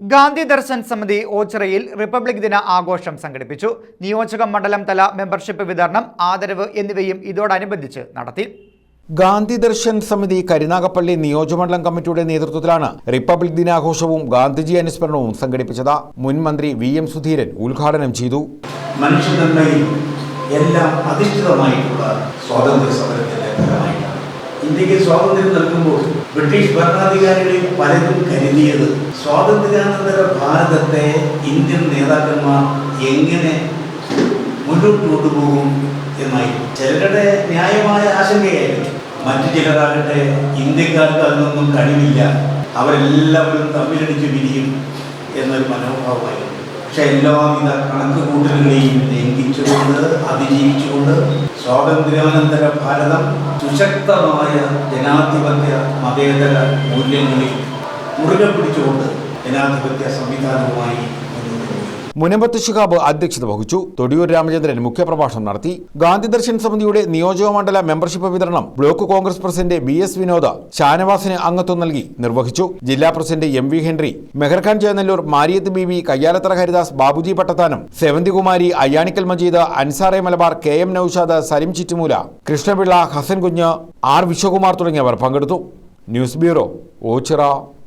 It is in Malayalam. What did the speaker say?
ഗാന്ധി ദർശൻ സമിതി ഓച്ചിറയിൽ റിപ്പബ്ലിക് ദിന ആഘോഷം സംഘടിപ്പിച്ചു. നിയോജക മണ്ഡലം തല മെമ്പർഷിപ്പ് വിതരണം ആദരവ് എന്നിവയും ഇതോടനുബന്ധിച്ച് നടത്തി. ഗാന്ധി ദർശൻ സമിതി കരുനാഗപ്പള്ളി നിയോജകമണ്ഡലം കമ്മിറ്റിയുടെ നേതൃത്വത്തിലാണ് റിപ്പബ്ലിക് ദിനാഘോഷവും ഗാന്ധിജി അനുസ്മരണവും സംഘടിപ്പിച്ചത്. മുൻ മന്ത്രി വി എം സുധീരൻ ഉദ്ഘാടനം ചെയ്തു. മനുഷ്യ എല്ലാം അധിഷ്ഠിതമായിട്ടുള്ള സ്വാതന്ത്ര്യ സമരത്തിന്റെ ഫലമായിട്ടാണ് ഇന്ത്യയ്ക്ക് സ്വാതന്ത്ര്യം നൽകുമ്പോൾ ബ്രിട്ടീഷ് ഭരണാധികാരികളിൽ പലരും കരുതിയത് സ്വാതന്ത്ര്യാനന്തര ഭാരതത്തെ ഇന്ത്യൻ നേതാക്കന്മാർ എങ്ങനെ മുന്നോട്ട് കൊണ്ടുപോകും എന്നായി. ചിലരുടെ ന്യായമായ ആശങ്കയായിരുന്നു മറ്റു ചിലരാകട്ടെ ഇന്ത്യക്കാർക്ക് അതിനൊന്നും കഴിവില്ല. അവരെല്ലാവരും തമ്മിലടിച്ച് പിരിയും എന്നൊരു മനോഭാവമായിരുന്നു പക്ഷെ എല്ലാവിധ കണക്ക് കൂട്ടലുകളെയും ലംഘിച്ചുകൊണ്ട് അതിജീവിച്ചുകൊണ്ട് സ്വാതന്ത്ര്യാനന്തര ഭാരതം സുശക്തമായ ജനാധിപത്യ മതേതര മൂല്യങ്ങളിൽ മുറുകെ പിടിച്ചുകൊണ്ട് ജനാധിപത്യ സംവിധാനവുമായി മുനമ്പത്ത് ശിഹാബ് അധ്യക്ഷത വഹിച്ചു. തൊടിയൂർ രാമചന്ദ്രൻ മുഖ്യപ്രഭാഷണം നടത്തി. ഗാന്ധി ദർശൻ സമിതിയുടെ നിയോജകമണ്ഡല മെമ്പർഷിപ്പ് വിതരണം block Congress president B S Vinod ഷാനവാസിന് അംഗത്വം നൽകി നിർവഹിച്ചു. ജില്ലാ president M V Henry Meharkhan Chennallur Mariyath B V Kayyalathara Haridas Babuji Pattathanam Sevanthikumari Ayyanikkal Majeed അൻസാറെ Malabar K M Naushad Salim Chittumoola Krishnapillai Hasan Kunju R Viswakumar തുടങ്ങിയവർ പങ്കെടുത്തു. News bureau Ochira.